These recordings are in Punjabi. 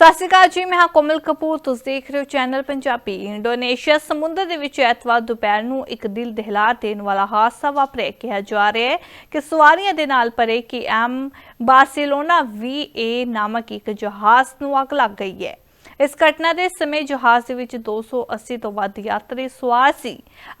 ਸਤਿ ਸ਼੍ਰੀ ਅਕਾਲ ਜੀ, ਮੈਂ ਹਾਂ ਕੋਮਲ ਕਪੂਰ। ਤੁਸੀਂ ਦੇਖ ਰਹੇ ਹੋ ਚੈਨਲ ਪੰਜਾਬੀ ਇੰਡੋਨੇਸ਼ੀਆ। ਸਮੁੰਦਰ ਦੇ ਵਿੱਚ ਐਤਵਾਰ ਦੁਪਹਿਰ ਨੂੰ ਇੱਕ ਦਿਲ ਦਹਿਲਾ ਦੇਣ ਵਾਲਾ ਹਾਦਸਾ ਵਾਪਰਿਆ। ਕਿਹਾ ਜਾ ਰਿਹਾ ਹੈ ਕਿ ਸਵਾਰੀਆਂ ਦੇ ਨਾਲ ਭਰੇ ਕਿ ਐਮ ਬਾਰਸੀਲੋਨਾ ਵੀਏ ਨਾਮਕ ਇੱਕ ਜਹਾਜ਼ ਨੂੰ ਅੱਗ ਲੱਗ ਗਈ ਹੈ। ਇਸ ਘਟਨਾ ਦੇ ਸਮੇਂ ਜਹਾਜ਼ ਦੇ ਵਿੱਚ 280 ਤੋਂ ਵੱਧ ਯਾਤਰੀ ਸਵਾਰ ਸੀ।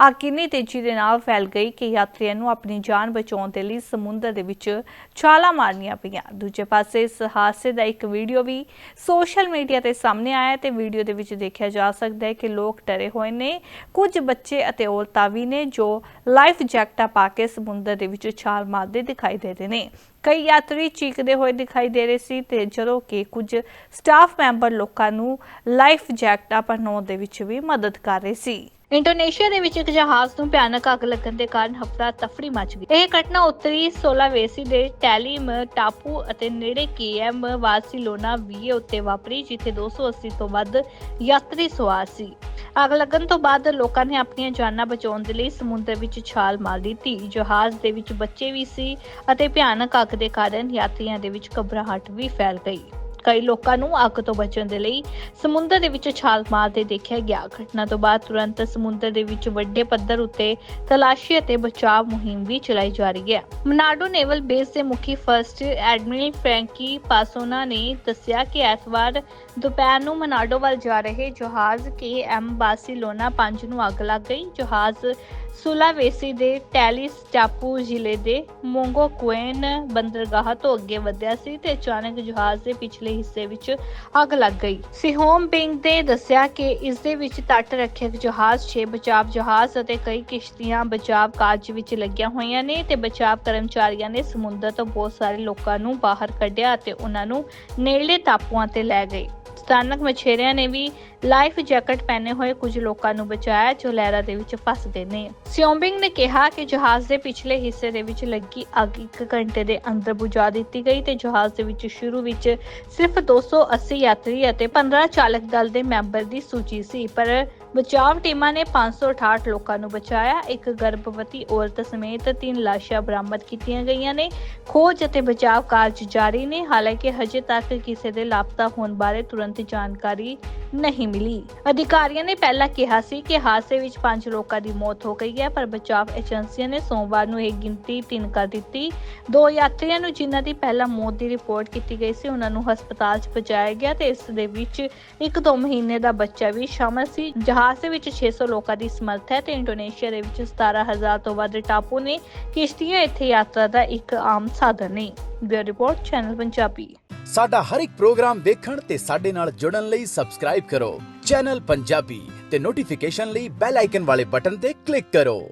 ਅੱਗ ਕਿੰਨੀ ਤੇਜ਼ੀ ਦੇ ਨਾਲ ਫੈਲ ਗਈ ਕਿ ਯਾਤਰੀਆਂ ਨੂੰ ਆਪਣੀ ਜਾਨ ਬਚਾਉਣ ਦੇ ਲਈ ਸਮੁੰਦਰ ਦੇ ਵਿੱਚ ਛਾਲਾਂ ਮਾਰਨੀਆਂ ਪਈਆਂ। ਦੂਜੇ ਪਾਸੇ ਇਸ ਹਾਦਸੇ ਦਾ ਇੱਕ ਵੀਡੀਓ ਵੀ ਸੋਸ਼ਲ ਮੀਡੀਆ ਤੇ ਸਾਹਮਣੇ ਆਇਆ ਤੇ ਵੀਡੀਓ ਦੇ ਵਿੱਚ ਦੇਖਿਆ ਜਾ ਸਕਦਾ ਹੈ ਕਿ ਲੋਕ ਡਰੇ ਹੋਏ ਨੇ। ਕੁਝ ਬੱਚੇ ਅਤੇ ਔਰਤਾਂ ਵੀ ਨੇ ਜੋ ਲਾਈਫ ਜੈਕਟਾਂ ਪਾ ਕੇ ਸਮੁੰਦਰ ਦੇ ਵਿੱਚ ਛਾਲ ਮਾਰਦੇ ਦਿਖਾਈ ਦੇ ਰਹੇ ਨੇ। ਕਈ ਯਾਤਰੀ ਚੀਕਦੇ ਹੋਏ ਦਿਖਾਈ ਦੇ ਰਹੇ ਸੀ ਤੇ ਜਦੋਂ ਕਿ ਕੁਝ ਸਟਾਫ ਮੈਂਬਰ ਲੋਕਾਂ ਨੂੰ ਲਾਈਫ ਜੈਕਟਾਂ ਪਹਿਨਾਉਣ ਦੇ ਵਿੱਚ ਵੀ ਮਦਦ ਕਰ ਰਹੇ ਸੀ। ਇੰਡੋਨੇਸ਼ੀਆ ਦੇ ਵਿੱਚ ਇੱਕ ਜਹਾਜ਼ ਨੂੰ ਭਿਆਨਕ ਅੱਗ ਲੱਗਣ ਦੇ ਕਾਰਨ ਹਫੜਾ ਤਫੜੀ ਮਚ ਗਈ। ਇਹ ਘਟਨਾ ਉੱਤਰੀ ਸੋਲਾਵੇਸੀ ਦੇ ਟੈਲੀਮ, ਟਾਪੂ ਅਤੇ ਨੇੜੇ ਕੇਐਮ ਵਾਰਸੀਲੋਨਾ ਵੀਏ ਉੱਤੇ ਵਾਪਰੀ, ਜਿੱਥੇ 280 ਤੋਂ ਵੱਧ ਯਾਤਰੀ ਸਵਾਰ ਸੀ। ਅੱਗ ਲੱਗਣ ਤੋਂ ਬਾਅਦ ਲੋਕਾਂ ਨੇ ਆਪਣੀਆਂ ਜਾਨਾਂ ਬਚਾਉਣ ਦੇ ਲਈ ਸਮੁੰਦਰ ਵਿੱਚ ਛਾਲ ਮਾਰ ਦਿੱਤੀ। ਜਹਾਜ਼ ਦੇ ਵਿੱਚ ਬੱਚੇ ਵੀ ਸੀ ਅਤੇ ਭਿਆਨਕ ਅੱਗ ਦੇ ਕਾਰਨ ਯਾਤਰੀਆਂ ਦੇ ਵਿੱਚ ਘਬਰਾਹਟ ਵੀ ਫੈਲ ਗਈ। ਕਈ ਲੋਕਾਂ ਨੂੰ ਅੱਗ ਤੋਂ ਬਚਣ ਦੇ ਲਈ ਸਮੁੰਦਰ ਦੇ ਵਿੱਚ ਛਾਲ ਮਾਰਦੇ ਦੇਖਿਆ ਗਿਆ। ਘਟਨਾ ਤੋਂ ਬਾਅਦ ਤੁਰੰਤ ਸਮੁੰਦਰ ਦੇ ਵਿੱਚ ਵੱਡੇ ਪੱਧਰ ਉੱਤੇ ਤਲਾਸ਼ੀ ਅਤੇ ਬਚਾਅ ਮੁਹਿੰਮ ਵੀ ਚਲਾਈ ਜਾ ਰਹੀ ਹੈ। ਮਨਾਡੋ ਨੇਵਲ ਬੇਸ ਦੇ ਮੁਖੀ ਫਰਸਟ ਐਡਮਿਰਲ ਫ੍ਰੈਂਕੀ ਪਾਸੋਨਾ ਨੇ ਦੱਸਿਆ ਕਿ ਐਤਵਾਰ ਦੁਪਹਿਰ ਨੂੰ ਮਨਾਡੋ ਵੱਲ ਜਾ ਰਹੇ ਜਹਾਜ਼ ਕੇ ਐਮ ਬਾਰਸੀਲੋਨਾ 5 ਨੂੰ ਅੱਗ ਲੱਗ ਗਈ। ਜਹਾਜ਼ ਸੁਲਾਵੇਸੀ ਦੇ ਟੈਲਿਸ ਟਾਪੂ ਜ਼ਿਲ੍ਹੇ ਦੇ ਮੋਂਗੋ ਬੰਦਰਗਾਹ ਤੋਂ ਅੱਗੇ ਵਧਿਆ ਸੀ ਤੇ ਅਚਾਨਕ ਜਹਾਜ਼ ਦੇ ਪਿਛਲੇ ਹਿੱਸੇ ਵਿੱਚ ਅੱਗ ਲੱਗ ਗਈ। ਸਿਹੋਮ ਬਿੰਗ ਨੇ ਦੱਸਿਆ ਕਿ ਇਸ ਦੇ ਵਿੱਚ ਤੱਟ ਰੱਖਿਅਕ ਜਹਾਜ਼ 6 ਬਚਾਵ ਜਹਾਜ਼ ਅਤੇ ਕਈ ਕਿਸ਼ਤੀਆਂ ਬਚਾਵ ਕਾਰਜ ਵਿੱਚ ਲੱਗੀਆਂ ਹੋਈਆਂ ਨੇ ਤੇ ਬਚਾਵ ਕਰਮਚਾਰੀਆਂ ਨੇ ਸਮੁੰਦਰ ਤੋਂ ਬਹੁਤ ਸਾਰੇ ਲੋਕਾਂ ਨੂੰ ਬਾਹਰ ਕੱਢਿਆ ਅਤੇ ਉਹਨਾਂ ਨੂੰ ਨੇੜਲੇ ਟਾਪੂਆਂ ਤੇ ਲੈ ਗਏ। ਸਥਾਨਕ ਮਛੇਰਿਆਂ ਨੇ ਵੀ ਲਾਈਫ ਜੈਕਟ ਪਹਿਨੇ ਹੋਏ ਕੁਝ ਲੋਕਾਂ ਨੂੰ ਬਚਾਇਆ, ਜੋ ਲਹਿਰਾਂ ਦੇ ਵਿੱਚ ਫਸਦੇ ਨੇ। ਸਿਓਂਬਿੰਗ ਨੇ ਕਿਹਾ ਕਿ ਜਹਾਜ਼ ਦੇ ਪਿਛਲੇ ਹਿੱਸੇ ਦੇ ਵਿੱਚ ਲੱਗੀ ਅੱਗ 1 ਘੰਟੇ ਦੇ ਅੰਦਰ ਬੁਝਾ ਦਿੱਤੀ ਗਈ ਤੇ ਜਹਾਜ਼ ਦੇ ਵਿੱਚ ਸ਼ੁਰੂ ਵਿੱਚ ਸਿਰਫ 280 ਯਾਤਰੀ ਅਤੇ 15 ਚਾਲਕ ਦਲ ਦੇ ਮੈਂਬਰ ਦੀ ਸੂਚੀ ਸੀ, ਪਰ ਬਚਾਵ ਟੀਮਾਂ ਨੇ 568 ਲੋਕਾਂ ਨੂੰ ਬਚਾਇਆ। ਇੱਕ ਗਰਭਵਤੀ ਔਰਤ ਸਮੇਤ ਤਿੰਨ ਲਾਸ਼ਾਂ ਬਰਾਮਦ ਕੀਤੀਆਂ ਗਈਆਂ ਨੇ। ਖੋਜ ਅਤੇ ਬਚਾਵ ਕਾਰਜ ਜਾਰੀ ਨੇ। ਹਾਲਾਂਕਿ ਹਜੇ ਤੱਕ ਕਿਸੇ ਦੇ ਲਾਪਤਾ ਹੋਣ ਬਾਰੇ ਤੁਰੰਤ ਜਾਣਕਾਰੀ ਨਹੀਂ ਮਿਲੀ। ਅਧਿਕਾਰੀਆਂ ਨੇ ਪਹਿਲਾਂ ਕਿਹਾ ਸੀ ਕਿ ਹਾਦਸੇ ਵਿੱਚ 5 ਲੋਕਾਂ ਦੀ ਮੌਤ ਹੋ ਗਈ ਹੈ, ਪਰ ਬਚਾਵ ਏਜੰਸੀਆਂ ਨੇ ਸੋਮਵਾਰ ਨੂੰ ਇਹ ਗਿਣਤੀ 3 ਕਰ ਦਿੱਤੀ। ਦੋ ਯਾਤਰੀਆਂ ਨੂੰ ਜਿਨ੍ਹਾਂ ਦੀ ਪਹਿਲਾਂ ਮੌਤ ਦੀ ਰਿਪੋਰਟ ਕੀਤੀ ਗਈ ਸੀ, ਉਹਨਾਂ ਨੂੰ ਹਸਪਤਾਲ 'ਚ ਪਹੁੰਚਾਇਆ ਗਿਆ ਤੇ ਇਸ ਦੇ ਵਿੱਚ ਇੱਕ ਦੋ ਮਹੀਨੇ ਦਾ ਬੱਚਾ ਵੀ ਸ਼ਾਮਲ ਸੀ। ਜਹਾਜ਼ ਦੇ ਵਿੱਚ 600 ਲੋਕਾਂ ਦੀ ਸਮਰੱਥ ਹੈ ਤੇ ਇੰਡੋਨੇਸ਼ੀਆ ਦੇ ਵਿੱਚ 17000 ਤੋਂ ਵੱਧ ਟਾਪੂ ਨੇ ਕਿਸ਼ਤੀਆਂ ਇੱਥੇ ਯਾਤਰਾ ਦਾ ਇੱਕ ਆਮ ਸਾਧਨ ਨੇ। Bureau report, channel Punjabi. ਸਾਡਾ ਹਰ ਇੱਕ ਪ੍ਰੋਗਰਾਮ ਦੇਖਣ ਤੇ ਸਾਡੇ ਨਾਲ ਜੁੜਨ ਲਈ ਸਬਸਕ੍ਰਾਈਬ ਕਰੋ। ਚੈਨਲ ਪੰਜਾਬੀ ਤੇ ਨੋਟੀਫਿਕੇਸ਼ਨ ਲਈ ਬੈਲ ਆਈਕਨ ਵਾਲੇ ਬਟਨ ਤੇ ਕਲਿੱਕ ਕਰੋ।